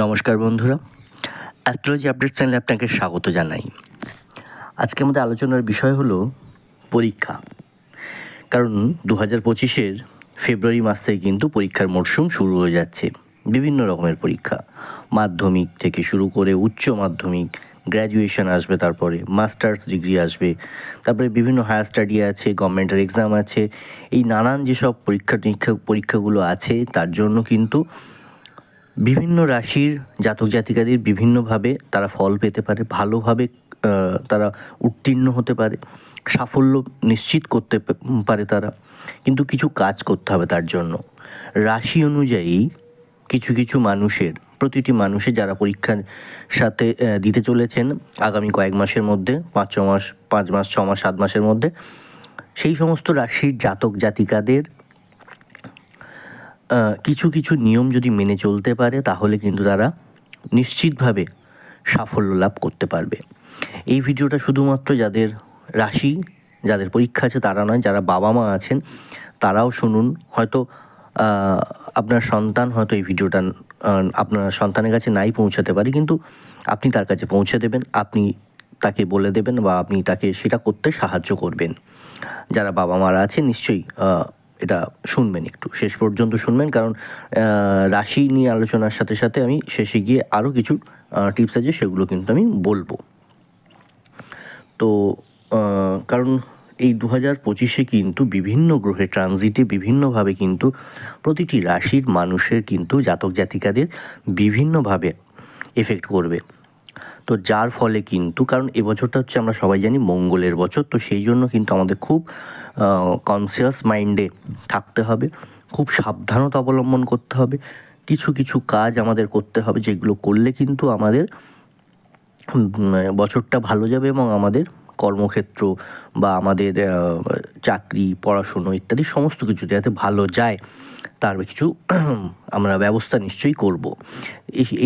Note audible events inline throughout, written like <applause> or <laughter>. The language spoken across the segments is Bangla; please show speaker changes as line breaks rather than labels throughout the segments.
নমস্কার বন্ধুরা। অ্যাস্ট্রোলজি আপডেট চ্যানেলে আপনাকে স্বাগত জানাই। আজকে আমাদের আলোচনার বিষয় হলো পরীক্ষা। কারণ দু হাজার পঁচিশের ফেব্রুয়ারি মাস থেকে কিন্তু পরীক্ষার মরশুম শুরু হয়ে যাচ্ছে। বিভিন্ন রকমের পরীক্ষা। মাধ্যমিক থেকে শুরু করে উচ্চ মাধ্যমিক গ্র্যাজুয়েশন আসবে, তারপরে মাস্টার্স ডিগ্রি আসবে, তারপরে বিভিন্ন হায়ার স্টাডি আছে গভর্নমেন্টের এক্সাম আছে। এই নানান যেসব পরীক্ষা নিরীক্ষা পরীক্ষাগুলো আছে, তার জন্য কিন্তু বিভিন্ন রাশির জাতক জাতিকাদের বিভিন্নভাবে তারা ফল পেতে পারে, ভালোভাবে তারা উত্তীর্ণ হতে পারে, সাফল্য নিশ্চিত করতে পারে তারা। কিন্তু কিছু কাজ করতে হবে তার জন্য। রাশি অনুযায়ী কিছু কিছু মানুষের, প্রতিটি মানুষের যারা পরীক্ষার সাথে দিতে চলেছেন আগামী কয়েক মাসের মধ্যে, পাঁচ ছ মাস, পাঁচ মাস, ছ মাস, সাত মাসের মধ্যে, সেই সমস্ত রাশির জাতক জাতিকাদের কিছু কিছু নিয়ম যদি মেনে চলতে পারে, তাহলে কিন্তু তারা নিশ্চিতভাবে সাফল্য লাভ করতে পারবে। এই ভিডিওটা শুধুমাত্র যাদের রাশি, যাদের পরীক্ষা আছে তারা নয়, যারা বাবা মা আছেন, তারাও শুনুন। হয়তো আপনার সন্তান হয়তো এই ভিডিওটা আপনার সন্তানের কাছে নাই পৌঁছাতে পারে, কিন্তু আপনি তার কাছে পৌঁছে দেবেন, আপনি তাকে বলে দেবেন বা আপনি তাকে সেটা করতে সাহায্য করবেন। যারা বাবা মারা আছে নিশ্চয়ই এটা শুনবেন একটু। শেষ পর্যন্ত শুনবেন, কারণ রাশি নিয়ে আলোচনার সাথে সাথে আমি শেষে গিয়ে আরও কিছু টিপস আছে, সেগুলো কিন্তু আমি বলব। তো কারণ এই দু হাজার পঁচিশে কিন্তু বিভিন্ন গ্রহে ট্রানজিটে বিভিন্নভাবে কিন্তু প্রতিটি রাশির মানুষের কিন্তু জাতক জাতিকাদের বিভিন্নভাবে এফেক্ট করবে। তো যার ফলে কিন্তু, কারণ এবছরটা হচ্ছে আমরা সবাই জানি মঙ্গলের বছর, তো সেই জন্য কিন্তু আমাদের খুব কনসিয়াস মাইন্ডে থাকতে হবে। খুব সাবধানতা অবলম্বন করতে হবে। কিছু কিছু কাজ আমাদের করতে হবে যেগুলো করলে কিন্তু আমাদের বছরটা ভালো যাবে এবং আমাদের কর্মক্ষেত্র বা আমাদের চাকরি, পড়াশুনো ইত্যাদি সমস্ত কিছু যাতে ভালো যায়, তার কিছু <clears throat> আমরা ব্যবস্থা নিশ্চয়ই করব।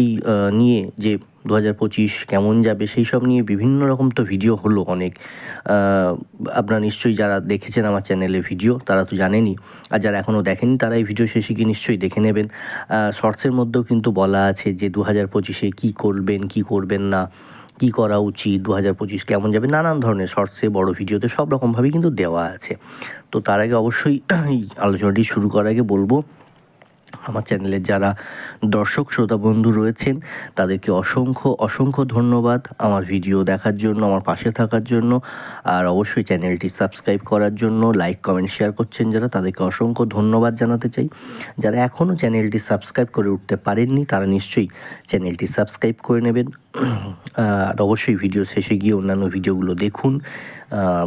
এই নিয়ে যে দু হাজার পঁচিশ কেমন যাবে সেই সব নিয়ে বিভিন্ন রকম তো ভিডিও হলো অনেক। আপনারা নিশ্চয়ই যারা দেখেছেন আমার চ্যানেলে ভিডিও, তারা তো জানেনই। আর যারা এখনও দেখেনি তারা এই ভিডিও শেষে গিয়ে নিশ্চয়ই দেখে নেবেন। শর্টসের মধ্যেও কিন্তু বলা আছে যে দু হাজার পঁচিশে কী করবেন কী করবেন না। কী করা উচিত দু হাজার পঁচিশ কেমন যাবে, নানান ধরনের শর্টসে, বড় ভিডিওতে সব রকমভাবেই কিন্তু দেওয়া আছে। তো তার আগে অবশ্যই আলোচনাটি শুরু করার আগে বলব, আমার চ্যানেলের যারা দর্শক, শ্রোতা, বন্ধু রয়েছেন, তাদেরকে অসংখ্য অসংখ্য ধন্যবাদ আমার ভিডিও দেখার জন্য, আমার পাশে থাকার জন্য। আর অবশ্যই চ্যানেলটি সাবস্ক্রাইব করার জন্য, লাইক, কমেন্ট, শেয়ার করছেন যারা, তাদেরকে অসংখ্য ধন্যবাদ জানাতে চাই। যারা এখনও চ্যানেলটি সাবস্ক্রাইব করে উঠতে পারেননি, তারা নিশ্চয়ই চ্যানেলটি সাবস্ক্রাইব করে নেবেন। আর অবশ্যই ভিডিও শেষে গিয়ে অন্যান্য ভিডিওগুলো দেখুন।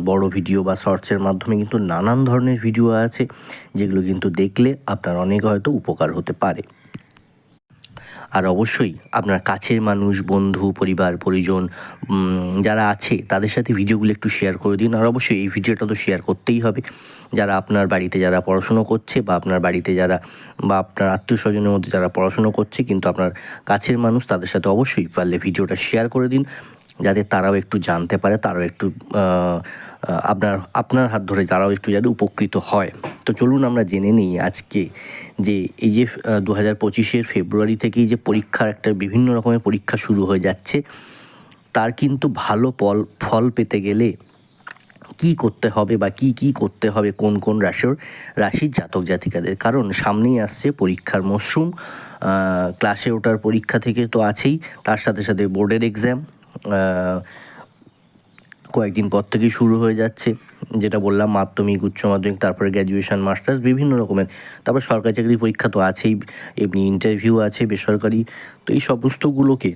বড় ভিডিও বা শর্টসের মাধ্যমে কিন্তু নানান ধরনের ভিডিও আছে, যেগুলো কিন্তু দেখলে আপনার অনেক হয়তো উপকার হতে পারে। আর অবশ্যই আপনার কাছের মানুষ, বন্ধু, পরিবার, পরিজন যারা আছে, তাদের সাথে ভিডিওগুলো একটু শেয়ার করে দিন। আর অবশ্যই এই ভিডিওটা তো শেয়ার করতেই হবে। যারা আপনার বাড়িতে যারা পড়াশুনো করছে বা আপনার বাড়িতে যারা বা আপনার আত্মীয় স্বজনের মধ্যে যারা পড়াশুনো করছে, কিন্তু আপনার কাছের মানুষ, তাদের সাথে অবশ্যই পারলে ভিডিওটা শেয়ার করে দিন। যাতে তারাও একটু জানতে পারে, তারাও একটু আপনার আপনার হাত ধরে তারাও একটু যাতে উপকৃত হয়। তো চলুন আমরা জেনে নিই আজকে যে এই যে দু হাজার পঁচিশের ফেব্রুয়ারি থেকেই যে পরীক্ষার একটা বিভিন্ন রকমের পরীক্ষা শুরু হয়ে যাচ্ছে, তার কিন্তু ভালো ফল ফল পেতে গেলে কি করতে হবে বা কি কি করতে হবে, কোন কোন রাশির রাশির জাতক জাতিকাদের? কারণ সামনেই আসছে পরীক্ষার মশরুম ক্লাসে ওঠার পরীক্ষা থেকে তো আছেই, তার সাথে সাথে বোর্ডের এক্সাম কয়েকদিন পর থেকেই শুরু হয়ে যাচ্ছে। যেটা বললাম, মাধ্যমিক, উচ্চ মাধ্যমিক, তারপরে গ্র্যাজুয়েশন মাস্টার্স বিভিন্ন রকমের। তারপর সরকারি চাকরির পরীক্ষা তো আছেই, এমনি ইন্টারভিউ আছে, বেসরকারি। তো এই সমস্তগুলোকে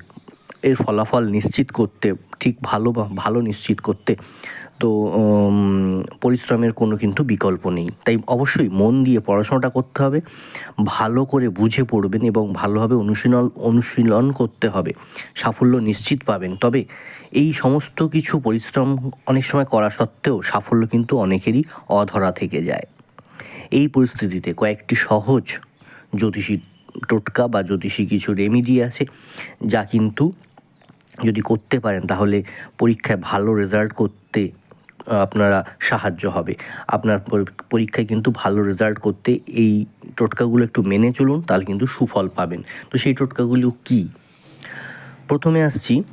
এর ফলাফল নিশ্চিত করতে, ঠিক ভালো বা ভালো নিশ্চিত করতে, তো পরিশ্রমের কোনো কিন্তু বিকল্প নেই। তাই অবশ্যই মন দিয়ে পড়াশোনাটা করতে হবে, ভালো করে বুঝে পড়বেন এবং ভালোভাবে অনুশীলন অনুশীলন করতে হবে। সাফল্য নিশ্চিত পাবেন। তবে এই সমস্ত কিছু পরিশ্রম অনেক সময় করা সত্ত্বেও সাফল্য কিন্তু অনেকেরই অধরা থেকে যায়। এই পরিস্থিতিতে কয়েকটি সহজ জ্যোতিষী টোটকা বা জ্যোতিষী কিছু রেমিডি আছে, যা কিন্তু যদি করতে পারেন তাহলে পরীক্ষায় ভালো রেজাল্ট করতে আপনারা সাহায্য হবে। আপনার পরীক্ষায় কিন্তু ভালো রেজাল্ট করতে এই টোটকাগুলো একটু মেনে চলুন, তাহলে কিন্তু সুফল পাবেন। তো সেই টোটকাগুলো কী? প্রথমে আসছি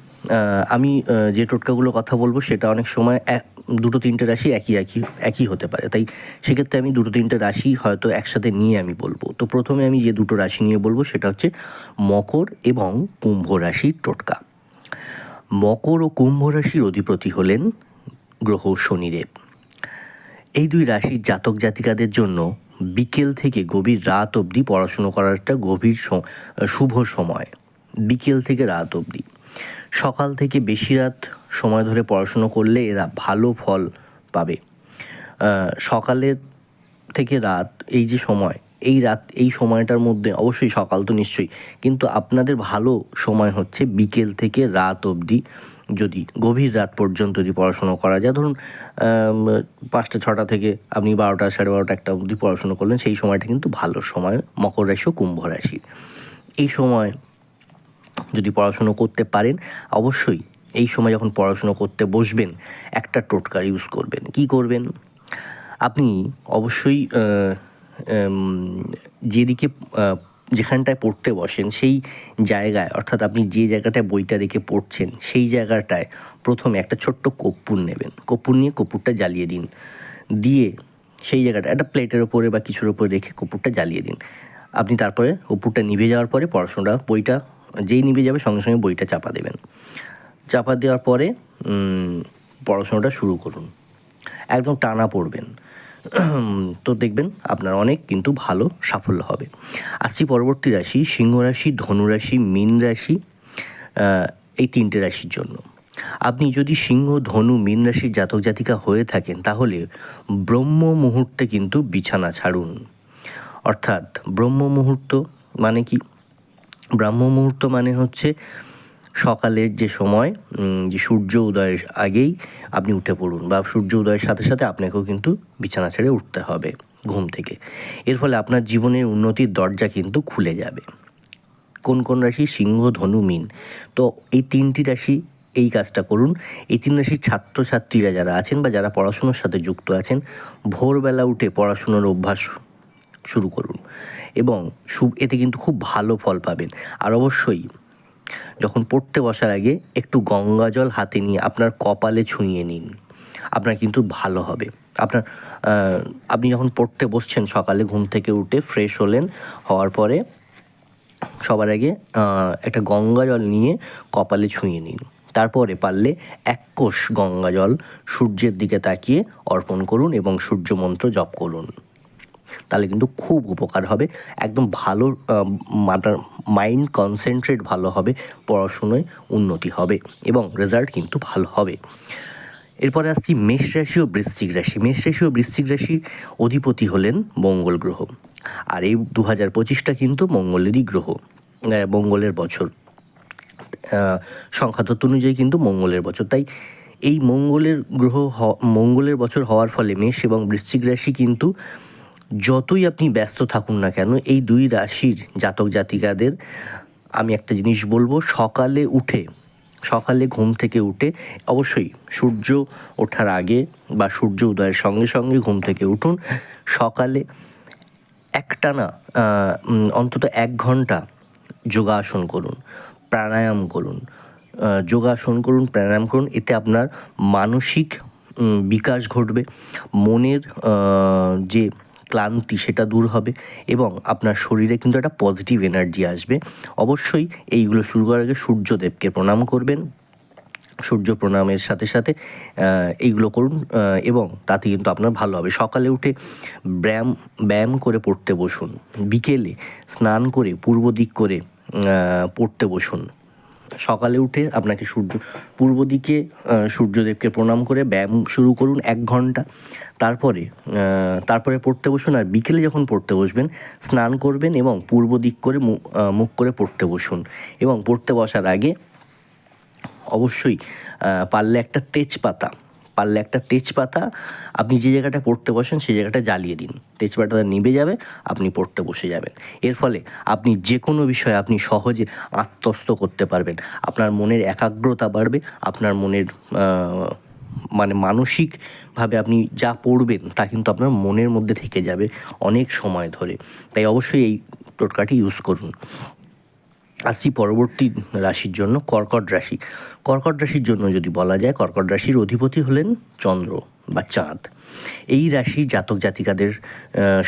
আমি যে টোটকাগুলো কথা বলব, সেটা অনেক সময় এক, দুটো তিনটে রাশি একই একই একই হতে পারে। তাই সেক্ষেত্রে আমি দুটো তিনটে রাশি হয়তো একসাথে নিয়ে আমি বলব। তো প্রথমে আমি যে দুটো রাশি নিয়ে বলব, সেটা হচ্ছে মকর এবং কুম্ভ রাশির টোটকা। মকর ও কুম্ভ রাশির অধিপতি হলেন গ্রহ শনিদেব। এই দুই রাশির জাতক জাতিকাদের জন্য বিকেল থেকে গভীর রাত অবধি পড়াশুনো করার একটা গভীর শুভ সময়। বিকেল থেকে রাত অবধি। সকাল থেকে বেশি রাত সময় ধরে পড়াশুনো করলে এরা ভালো ফল পাবে। সকালের থেকে রাত, এই যে সময়, এই রাত, এই সময়টার মধ্যে অবশ্যই সকাল তো নিশ্চয়ই, কিন্তু আপনাদের ভালো সময় হচ্ছে বিকেল থেকে রাত অবধি যদি গভীর রাত পর্যন্ত যদি পড়াশুনো করা যায়। ধরুন পাঁচটা, ছটা থেকে আপনি বারোটা, সাড়ে বারোটা একটা অবধি পড়াশুনো করলেন, সেই সময়টা কিন্তু ভালো সময়, মকর রাশি ও কুম্ভ রাশি। এই সময় যদি পড়াশুনো করতে পারেন, অবশ্যই এই সময় যখন পড়াশুনো করতে বসবেন, একটা টোটকা ইউজ করবেন। কি করবেন? আপনি অবশ্যই যেদিকে যেখানটায় পড়তে বসেন, সেই জায়গায়, অর্থাৎ আপনি যে জায়গাটায় বইটা রেখে পড়ছেন, সেই জায়গাটায় প্রথমে একটা ছোট্ট কর্পূর নেবেন। কর্পূর নিয়ে কর্পূরটা জ্বালিয়ে দিন। দিয়ে সেই জায়গাটা, একটা প্লেটের ওপরে বা কিছুর ওপরে রেখে কর্পূরটা জ্বালিয়ে দিন। আপনি তারপরে কর্পূরটা নিভে যাওয়ার পরে পড়াশোনাটা, বইটা যেই নিভে যাবে সঙ্গে সঙ্গে বইটা চাপা দেবেন। চাপা দেওয়ার পরে পড়াশোনাটা শুরু করুন। একদম টানা পড়বেন। তো দেখবেন আপনার অনেক কিন্তু ভালো সাফল্য হবে। আসছি পরবর্তী রাশি, সিংহ রাশি, ধনু রাশি, মীন রাশি এই তিনটে রাশির জন্য। আপনি যদি সিংহ, ধনু, মীন রাশির জাতক জাতিকা হয়ে থাকেন, তাহলে ব্রহ্ম মুহূর্তে কিন্তু বিছানা ছাড়ুন। অর্থাৎ ব্রহ্ম মুহূর্ত মানে কি? ব্রাহ্ম মুহূর্ত মানে হচ্ছে সকালের যে সময় যে সূর্য উদয়ের আগেই আপনি উঠে পড়ুন বা সূর্য উদয়ের সাথে সাথে আপনাকেও কিন্তু বিছানা ছেড়ে উঠতে হবে ঘুম থেকে। এর ফলে আপনার জীবনের উন্নতির দরজা কিন্তু খুলে যাবে। কোন কোন রাশি? সিংহ, ধনু, মিন। তো এই তিনটি রাশি এই কাজটা করুন। এই তিন রাশির ছাত্রছাত্রীরা যারা আছেন বা যারা পড়াশুনোর সাথে যুক্ত আছেন, ভোরবেলা উঠে পড়াশুনোর অভ্যাস শুরু করুন। এবং এতে কিন্তু খুব ভালো ফল পাবেন। আর অবশ্যই যখন পড়তে বসার আগে একটু গঙ্গা জল হাতে নিয়ে আপনার কপালে ছুঁয়ে নিন। আপনার কিন্তু ভালো হবে। আপনার আপনি যখন পড়তে বসছেন সকালে ঘুম থেকে উঠে ফ্রেশ হলেন, হওয়ার পরে সবার আগে একটা গঙ্গা জল নিয়ে কপালে ছুঁয়ে নিন। তারপরে পারলে এক কোষ গঙ্গা জল সূর্যের দিকে তাকিয়ে অর্পণ করুন এবং সূর্য মন্ত্র জপ করুন। তাহলে কিন্তু খুব উপকার হবে। একদম ভালো মাথার মাইন্ড কনসেন্ট্রেট ভালো হবে, পড়াশুনোয় উন্নতি হবে এবং রেজাল্ট কিন্তু ভালো হবে। এরপরে আসছি মেষ রাশি ও বৃশ্চিক রাশি। মেষ রাশি ও বৃশ্চিক রাশির অধিপতি হলেন মঙ্গল গ্রহ। আর এই দু হাজার পঁচিশটা কিন্তু মঙ্গলেরই গ্রহ মঙ্গলের বছর। সংখ্যাতত্ত্ব অনুযায়ী কিন্তু মঙ্গলের বছর। তাই এই মঙ্গলের গ্রহ মঙ্গলের বছর হওয়ার ফলে মেষ এবং বৃশ্চিক রাশি কিন্তু যতই আপনি ব্যস্ত থাকুন না কেন, এই দুই রাশির জাতক জাতিকাদের আমি একটা জিনিস বলব, সকালে উঠে, সকালে ঘুম থেকে উঠে, অবশ্যই সূর্য ওঠার আগে বা সূর্য উদয়ের সঙ্গে সঙ্গে ঘুম থেকে উঠুন। সকালে একটানা অন্তত এক ঘণ্টা যোগাসন করুন, প্রাণায়াম করুন। যোগাসন করুন, প্রাণায়াম করুন, এতে আপনার মানসিক বিকাশ ঘটবে। মনের যে ক্লান্তি সেটা দূর হবে এবং আপনার শরীরে কিন্তু একটা পজিটিভ এনার্জি আসবে। অবশ্যই এইগুলো শুরু করার আগে সূর্যদেবকে প্রণাম করবেন। সূর্য প্রণামের সাথে সাথে এইগুলো করুন এবং তাতে কিন্তু আপনার ভালো হবে। সকালে উঠে ব্যায়াম ব্যায়াম করে পড়তে বসুন। বিকেলে স্নান করে পূর্ব দিক করে পড়তে বসুন। সকালে উঠে আপনাকে সূর্য, পূর্ব দিকে সূর্যদেবকে প্রণাম করে ব্যায়াম শুরু করুন এক ঘণ্টা। তারপরে তারপরে পড়তে বসুন আর বিকেলে যখন পড়তে বসবেন, স্নান করবেন এবং পূর্ব দিক করে মুখ করে পড়তে বসুন। এবং পড়তে বসার আগে অবশ্যই পারলে একটা তেজপাতা পারলে একটা তেজপাতা আপনি যে জায়গাটা পড়তে বসেন সেই জায়গাটা জ্বালিয়ে দিন। তেজপাতাটা নিভে যাবে, আপনি পড়তে বসে যাবেন। এর ফলে আপনি যে কোনো বিষয়ে আপনি সহজে আত্মস্থ করতে পারবেন। আপনার মনের একাগ্রতা বাড়বে, আপনার মনের মানে মানসিকভাবে আপনি যা পড়বেন তা কিন্তু আপনার মনের মধ্যে থেকে যাবে অনেক সময় ধরে। তাই অবশ্যই এই টোটকাটি ইউজ করুন। আসছি পরবর্তী রাশির জন্য কর্কট রাশি। কর্কট রাশির জন্য যদি বলা যায়, কর্কট রাশির অধিপতি হলেন চন্দ্র বা চাঁদ। এই রাশি জাতক জাতিকাদের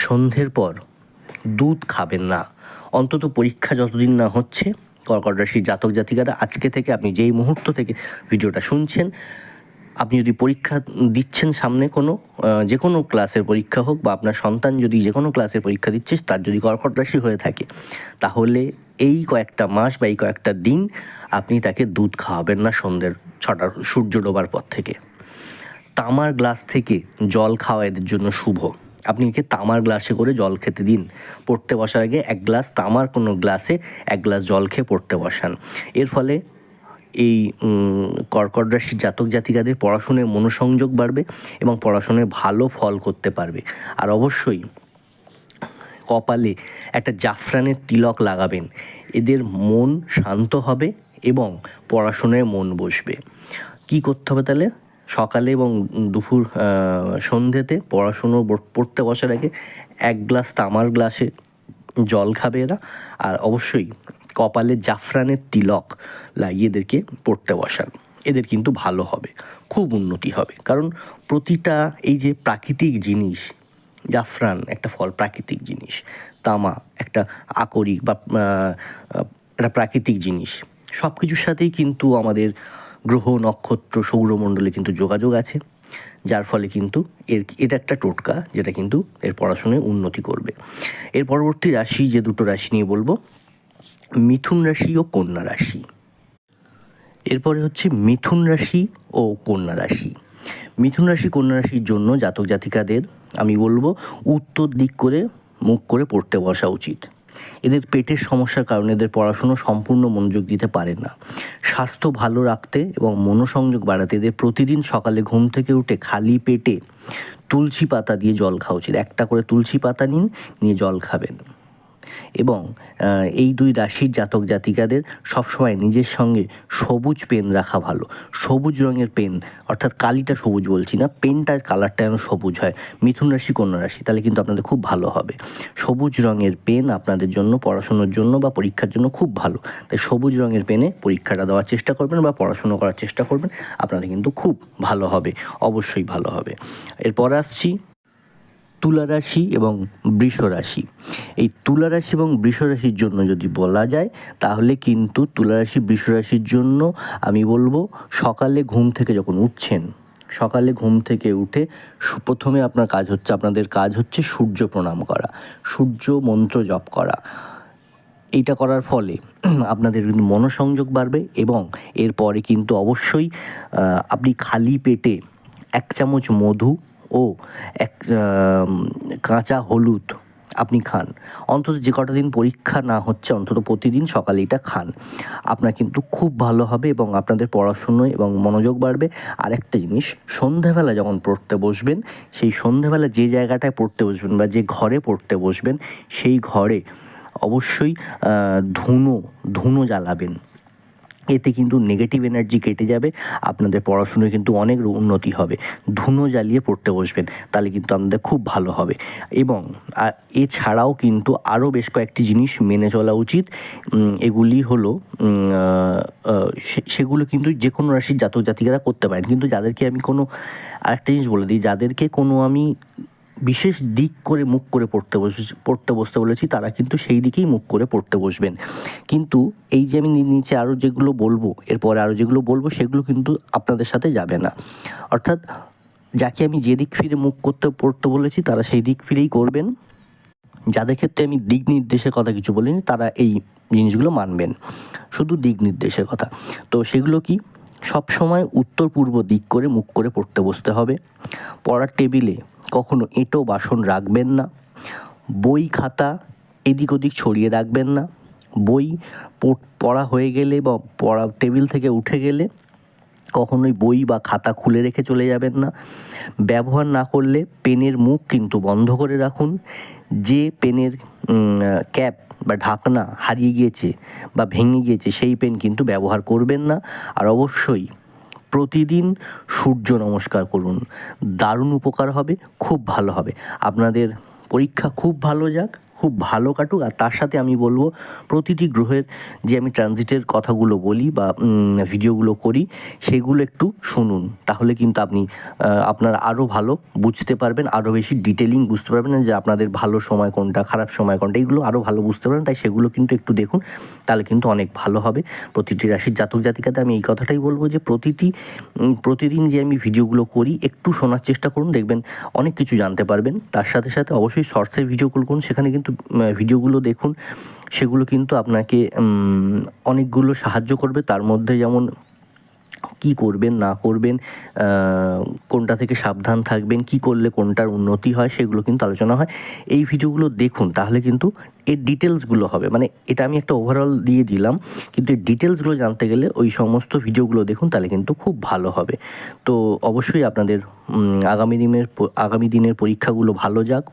সন্ধ্যের পর দুধ খাবেন না। অন্তত পরীক্ষা যতদিন না হচ্ছে, কর্কট রাশির জাতক জাতিকারা আজকে থেকে, আপনি যেই মুহূর্ত থেকে ভিডিওটা শুনছেন আপনি যদি পরীক্ষা দিচ্ছেন সামনে কোনো যে কোনো ক্লাসের পরীক্ষা হোক বা আপনার সন্তান যদি যে কোনো ক্লাসের পরীক্ষা দিচ্ছে তার যদি কর্কট রাশি হয়ে থাকে, তাহলে এই কয়েকটা মাস বা এই কয়েকটা দিন আপনি তাকে দুধ খাওয়াবেন না সন্ধ্যের ছটার সূর্য ডোবার পর থেকে। তামার গ্লাস থেকে জল খাওয়া এদের জন্য শুভ। আপনি একে তামার গ্লাসে করে জল খেতে দিন। পড়তে বসার আগে এক গ্লাস তামার কোনো গ্লাসে এক গ্লাস জল খেয়ে পড়তে বসান। এর ফলে এই কর্কট রাশির জাতক জাতিকাদের পড়াশোনায় মনোসংযোগ বাড়বে এবং পড়াশোনায় ভালো ফল করতে পারবে। আর অবশ্যই কপালে একটা জাফরানের তিলক লাগাবেন। এদের মন শান্ত হবে এবং পড়াশোনায় মন বসবে। কি করতে হবে তাহলে? সকালে এবং দুপুর সন্ধ্যেতে পড়াশুনো পড়তে বসার আগে এক গ্লাস তামার গ্লাসে জল খাবে এরা। আর অবশ্যই কপালে জাফরানের তিলক লাগিয়ে এদেরকে পড়তে বসান। এদের কিন্তু ভালো হবে, খুব উন্নতি হবে। কারণ প্রতিটা এই যে প্রাকৃতিক জিনিস, জাফরান একটা ফল প্রাকৃতিক জিনিস, তামা একটা আকরিক বা একটা প্রাকৃতিক জিনিস সব কিছুর সাথেই কিন্তু আমাদের গ্রহ, নক্ষত্র, সৌরমণ্ডলে কিন্তু যোগাযোগ আছে, যার ফলে কিন্তু এর, এটা একটা টোটকা যেটা কিন্তু এর পড়াশোনায় উন্নতি করবে। এর পরবর্তী রাশি, যে দুটো রাশি নিয়ে বলব মিথুন রাশি ও কন্যা রাশি। এরপরে হচ্ছে মিথুন রাশি ও কন্যা রাশি। মিথুন রাশি, কন্যা রাশির জন্য জাতক জাতিকাদের, আমি বলব, উত্তর দিক করে, মুখ করে পড়তে বসা উচিত। এদের পেটের সমস্যার কারণে এদের পড়াশুনো সম্পূর্ণ মনোযোগ দিতে পারে না। স্বাস্থ্য ভালো রাখতে এবং মনোসংযোগ বাড়াতে এদের প্রতিদিন সকালে ঘুম থেকে উঠে খালি পেটে তুলসী পাতা দিয়ে জল খাওয়া উচিত। একটা করে তুলসী পাতা নিন, নিয়ে জল খাবেন। এবং এই দুই রাশির জাতক জাতিকাদের সবসময় নিজের সঙ্গে সবুজ পেন রাখা ভালো। সবুজ রঙের পেন, অর্থাৎ কালিটা সবুজ বলছি না, পেনটার কালারটা যেন সবুজ হয়। মিথুন রাশি, কন্যা রাশি, তাহলে কিন্তু আপনাদের খুব ভালো হবে। সবুজ রঙের পেন আপনাদের জন্য, পড়াশুনোর জন্য বা পরীক্ষার জন্য খুব ভালো। তাই সবুজ রঙের পেনে পরীক্ষাটা দেওয়ার চেষ্টা করবেন বা পড়াশুনো করার চেষ্টা করবেন, আপনাদের কিন্তু খুব ভালো হবে, অবশ্যই ভালো হবে। এরপর আসছি তুলা রাশি এবং বৃষ রাশি। এই তুলা রাশি এবং বৃষ রাশির জন্য যদি বলা যায়, তাহলে কিন্তু তুলা রাশি, বৃষ রাশির জন্য আমি বলব সকালে ঘুম থেকে যখন উঠছেন, সকালে ঘুম থেকে উঠে প্রথমে আপনার কাজ হচ্ছে, আপনাদের কাজ হচ্ছে সূর্য প্রণাম করা, সূর্য মন্ত্র জপ করা। এইটা করার ফলে <clears throat> আপনাদের কিন্তু মনোসংযোগ বাড়বে এবং এরপরে কিন্তু অবশ্যই আপনি খালি পেটে এক চামচ মধু ও, এক কাঁচা হলুদ আপনি খান। অন্তত যে কটা দিন পরীক্ষা না হচ্ছে, অন্তত প্রতিদিন সকালে এটা খান। আপনার কিন্তু খুব ভালো হবে এবং আপনাদের পড়াশুনোয় এবং মনোযোগ বাড়বে। আর একটা জিনিস সন্ধ্যাবেলা যখন পড়তে বসবেন, সেই সন্ধ্যাবেলা যে জায়গাটায় পড়তে বসবেন বা যে ঘরে পড়তে বসবেন, সেই ঘরে অবশ্যই ধুনো ধুনো জ্বালাবেন। এতে কিন্তু নেগেটিভ এনার্জি কেটে যাবে, আপনাদের পড়াশুনোয় কিন্তু অনেক উন্নতি হবে। ধুনো জ্বালিয়ে পড়তে বসবেন, তাহলে কিন্তু আপনাদের খুব ভালো হবে। এবং এছাড়াও কিন্তু আরও বেশ কয়েকটি জিনিস মেনে চলা উচিত। এগুলি হলো সেগুলো কিন্তু যে কোনো রাশির জাতক জাতিকারা করতে পারেন। কিন্তু যাদেরকে আমি কোনো, আরেকটা জিনিস বলে দিই, যাদেরকে কোনো আমি বিশেষ দিক করে মুখ করে পড়তে বসে, পড়তে বসতে বলেছি, তারা কিন্তু সেই দিকেই মুখ করে পড়তে বসবেন। কিন্তু এই যে আমি নিচে আরও যেগুলো বলব, এরপরে আরও যেগুলো বলব, সেগুলো কিন্তু আপনাদের সাথে যাবে না। অর্থাৎ যাকে আমি যে দিক ফিরে মুখ করতে, পড়তে বলেছি, তারা সেই দিক ফিরেই করবেন। যাদের ক্ষেত্রে আমি দিক নির্দেশের কথা কিছু বলিনি, তারা এই জিনিসগুলো মানবেন। শুধু দিক নির্দেশের কথা। তো সেগুলো কি? সব সময় উত্তর পূর্ব দিক করে মুখ করে পড়তে বসতে হবে। পড়ার টেবিলে কখনো এঁটো বাসন রাখবেন না। বই, খাতা এদিক ওদিক ছড়িয়ে রাখবেন না। বই পড়া হয়ে গেলে বা পড়া টেবিল থেকে উঠে গেলে কখনোই বই বা খাতা খুলে রেখে চলে যাবেন না। ব্যবহার না করলে পেনের মুখ কিন্তু বন্ধ করে রাখুন। যে পেনের ক্যাপ বা ঢাকনা হারিয়ে গিয়েছে বা ভেঙে গিয়েছে, সেই পেন কিন্তু ব্যবহার করবেন না। আর অবশ্যই প্রতিদিন সূর্য নমস্কার করুন। দারুণ উপকার হবে, খুব ভালো হবে। আপনাদের পরীক্ষা খুব ভালো যাক। খুব ভালো কাটুক, আর তার সাথে আমি বলব প্রতিটি গ্রহের যে আমি ট্রানজিটের কথাগুলো বলি বা ভিডিওগুলো করি, সেগুলো একটু শুনুন। তাহলে কিন্তু আপনি আপনারা আরও ভালো বুঝতে পারবেন আরও বেশি ডিটেলিং বুঝতে পারবেন যে আপনাদের ভালো সময় কোনটা, খারাপ সময় কোনটা এইগুলো আরও ভালো বুঝতে পারবেন। তাই সেগুলো কিন্তু একটু দেখুন, তাহলে কিন্তু অনেক ভালো হবে। প্রতিটি রাশির জাতক জাতিকাতে আমি এই কথাটাই বলব যে প্রতিটি প্রতিদিন যে আমি ভিডিওগুলো করি, একটু শোনার চেষ্টা করুন, দেখবেন অনেক কিছু জানতে পারবেন। তার সাথে সাথে অবশ্যই শর্টসের ভিডিওগুলো করুন, সেখানে কিন্তু উম, ভিডিওগুলো দেখুন সেগুলো কিন্তু আপনাকে অনেকগুলো সাহায্য করবে। তার মধ্যে যেমন কি করবেন, না করবেন কোনটা থেকে সাবধান থাকবেন, কি করলে কোনটার উন্নতি হয়, সেগুলো কিন্তু আলোচনা হয়। এই ভিডিওগুলো দেখুন, তাহলে কিন্তু এর ডিটেলসগুলো হবে। মানে এটা আমি একটা ওভারঅল দিয়ে দিলাম, কিন্তু এই ডিটেলসগুলো জানতে গেলে ওই সমস্ত ভিডিওগুলো দেখুন, তাহলে কিন্তু খুব ভালো হবে। তো অবশ্যই আপনাদের আগামী দিনের আগামী দিনের পরীক্ষাগুলো ভালো যাক,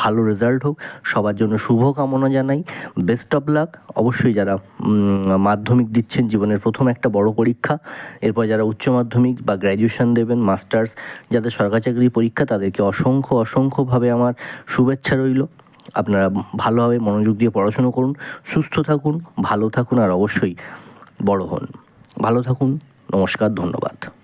ভালো রেজাল্ট হোক। সবার জন্য শুভ কামনা জানাই। বেস্ট অফ লাক অবশ্যই যারা মাধ্যমিক দিচ্ছেন জীবনের প্রথম একটা বড় পরীক্ষা, এরপর যারা উচ্চ মাধ্যমিক বা গ্র্যাজুয়েশন দেবেন মাস্টার্স যাদের সরকারি চাকরির পরীক্ষা, তাদেরকে অসংখ্য, অসংখ্যভাবে আমার শুভেচ্ছা রইল। আপনারা ভালোভাবে মনোযোগ দিয়ে পড়াশুনো করুন, সুস্থ থাকুন, ভালো থাকুন, আর অবশ্যই বড় হন। ভালো থাকুন, নমস্কার, ধন্যবাদ।